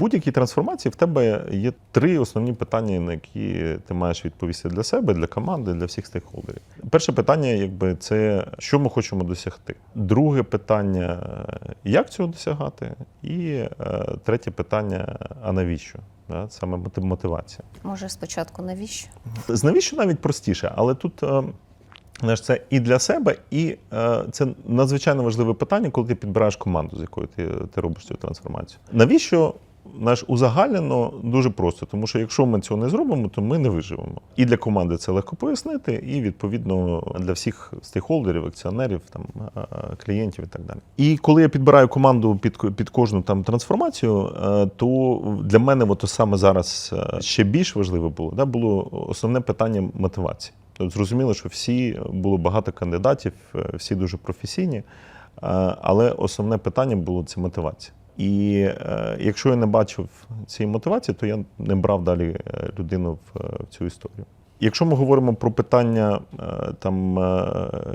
будь-якій трансформації в тебе є три основні питання, на які ти маєш відповісти для себе, для команди, для всіх стейкхолдерів. Перше питання, якби це що ми хочемо досягти. Друге питання, як цього досягати? І е, третє питання, а навіщо? Да, саме мотивація. Може, спочатку навіщо? З навіщо навіть простіше, але тут. е, Знаєш, це і для себе, і е, це надзвичайно важливе питання, коли ти підбираєш команду, з якою ти, ти робиш цю трансформацію. Навіщо? Знаєш, узагальнено дуже просто, тому що якщо ми цього не зробимо, то ми не виживемо. І для команди це легко пояснити, і відповідно для всіх стейкхолдерів, акціонерів, там е, клієнтів і так далі. І коли я підбираю команду під, під кожну там трансформацію, е, то для мене от саме зараз е, ще більш важливе було, да, було основне питання мотивації. Тобто зрозуміло, що всі було багато кандидатів, е, всі дуже професійні, е, але основне питання було це мотивація. І е, якщо я не бачив цієї мотивації, то я не брав далі е, людину в, е, в цю історію. Якщо ми говоримо про питання е, там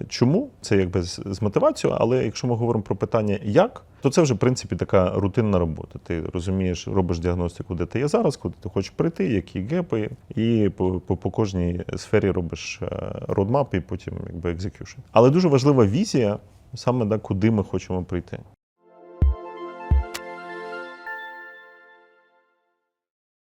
чому, це якби з мотивацією, але якщо ми говоримо про питання як, то це вже в принципі така рутинна робота. Ти розумієш, робиш діагностику, де ти є зараз, куди ти хочеш прийти, які гепи, і по, по, по кожній сфері робиш родмап і потім якби екзекюшн. Але дуже важлива візія, саме да, куди ми хочемо прийти.